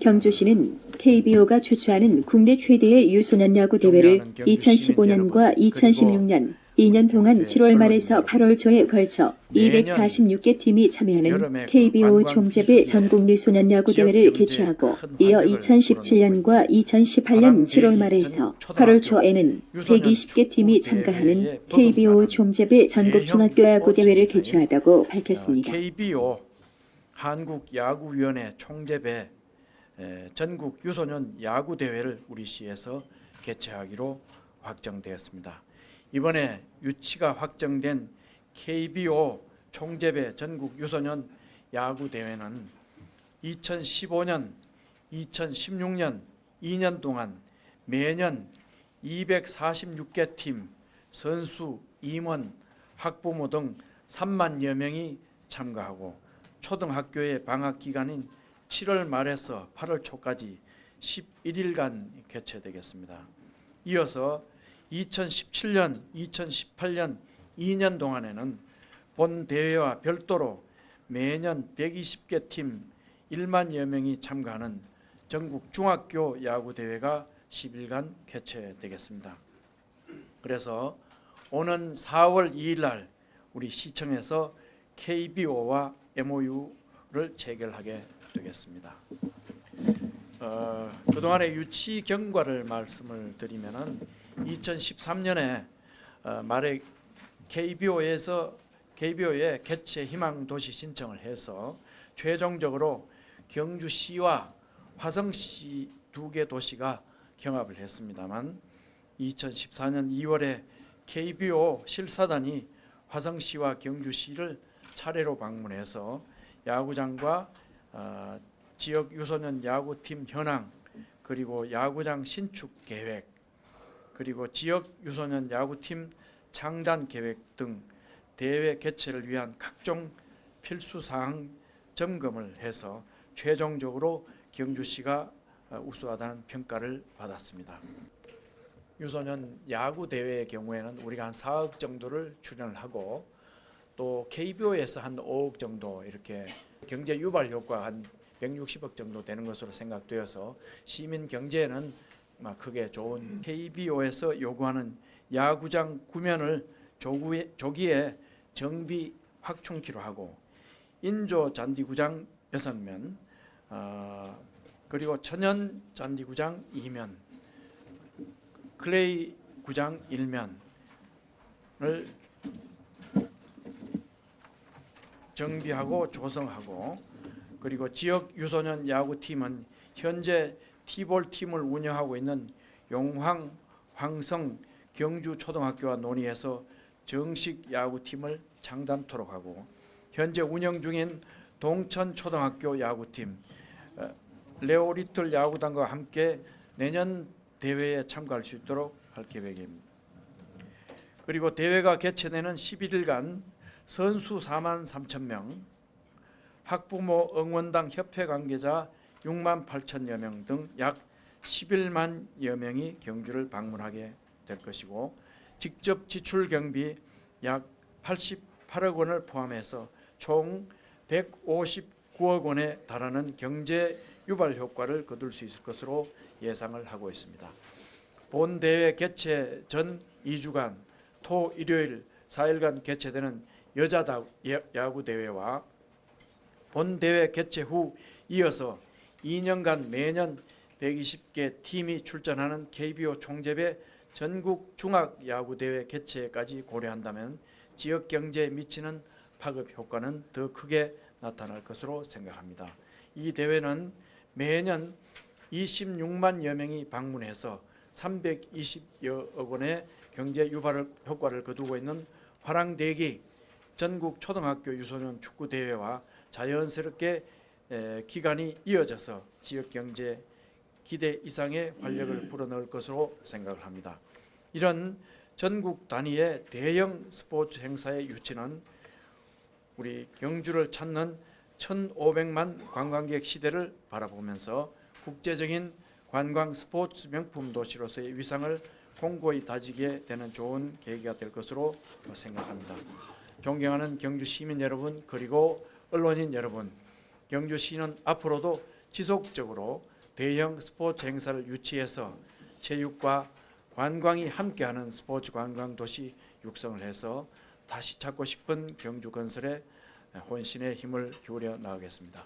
경주시는 KBO가 주최하는 국내 최대의 유소년 야구 대회를 존경하는 경주 2015년과 시민 여러분, 2016년 2년 동안 이렇게 7월 말에서 언론인들, 8월 초에 걸쳐 매년 246개 팀이 참여하는 KBO 기술에 전국 유소년 야구 대회를 개최하고 큰 이어 활력을 2017년과 2018년 바람대기 7월 말에서 전국 8월 초등학교 초에는 유소년 120개 팀이 참가하는 KBO 총재배 전국 중학교 야구 대회를 개최하다고 밝혔습니다. KBO 한국 야구위원회 총재배 에, 전국 유소년 야구 대회를 우리 시에서 개최하기로 확정되었습니다. 이번에 유치가 확정된 KBO 총재배 전국 유소년 야구 대회는 2015년, 2016년 2년 동안 매년 246개 팀, 선수, 임원, 학부모 등 3만여 명이 참가하고 초등학교의 방학 기간인 7월 말에서 8월 초까지 11일간 개최되겠습니다. 이어서 2017년, 2018년 2년 동안에는 본 대회와 별도로 매년 120개 팀 1만여 명이 참가하는 전국 중학교 야구 대회가 10일간 개최되겠습니다. 그래서 오는 4월 2일 날 우리 시청에서 KBO와 MOU를 체결하게 되겠습니다. 어, 그동안의 유치 경과를 말씀을 드리면은 2013년에 어, 말에 KBO에서 KBO에 개최 희망 도시 신청을 해서 최종적으로 경주시와 화성시 두 개 도시가 경합을 했습니다만 2014년 2월에 KBO 실사단이 화성시와 경주시를 차례로 방문해서 야구장과 어, 지역 유소년 야구팀 현황 그리고 야구장 신축 계획 그리고 지역 유소년 야구팀 창단 계획 등 대회 개최를 위한 각종 필수 사항 점검을 해서 최종적으로 경주시가 어, 우수하다는 평가를 받았습니다. 유소년 야구 대회의 경우에는 우리가 한 4억 정도를 출연을 하고 또 KBO에서 한 5억 정도 이렇게 경제 유발 효과 한 160억 정도 되는 것으로 생각되어서 시민 경제에는 막 크게 좋은 KBO에서 요구하는 야구장 구면을 조기에 정비 확충키로 하고 인조 잔디구장 6면 어, 그리고 천연 잔디구장 2면 클레이 구장 1면을 정비하고 조성하고 그리고 지역 유소년 야구팀은 현재 티볼 팀을 운영하고 있는 용황, 황성, 경주 초등학교와 논의해서 정식 야구팀을 창단토록 하고 현재 운영 중인 동천 초등학교 야구팀 어, 레오리틀 야구단과 함께 내년 대회에 참가할 수 있도록 할 계획입니다. 그리고 대회가 개최되는 11일간 선수 4만 3천 명, 학부모 응원당 협회 관계자 6만 8천여 명 등 약 11만여 명이 경주를 방문하게 될 것이고 직접 지출 경비 약 88억 원을 포함해서 총 159억 원에 달하는 경제 유발 효과를 거둘 수 있을 것으로 예상을 하고 있습니다. 본 대회 개최 전 2주간 토 일요일 4일간 개최되는 여자 야구 대회와 본 대회 개최 후 이어서 2년간 매년 120개 팀이 출전하는 KBO 총재배 전국 중학 야구 대회 개최까지 고려한다면 지역 경제에 미치는 파급 효과는 더 크게 나타날 것으로 생각합니다. 이 대회는 매년 26만여 명이 방문해서 320여억 원의 경제 유발 효과를 거두고 있는 화랑대기 전국 초등학교 유소년 축구 대회와 자연스럽게 에, 기간이 이어져서 지역 경제 기대 이상의 활력을 불어넣을 것으로 생각을 합니다. 이런 전국 단위의 대형 스포츠 행사의 유치는 우리 경주를 찾는 1,500만 관광객 시대를 바라보면서 국제적인 관광 스포츠 명품 도시로서의 위상을 공고히 다지게 되는 좋은 계기가 될 것으로 생각합니다. 존경하는 경주 시민 여러분 그리고 언론인 여러분, 경주시는 앞으로도 지속적으로 대형 스포츠 행사를 유치해서 체육과 관광이 함께하는 스포츠 관광 도시 육성을 해서 다시 찾고 싶은 경주 건설에 혼신의 힘을 기울여 나가겠습니다.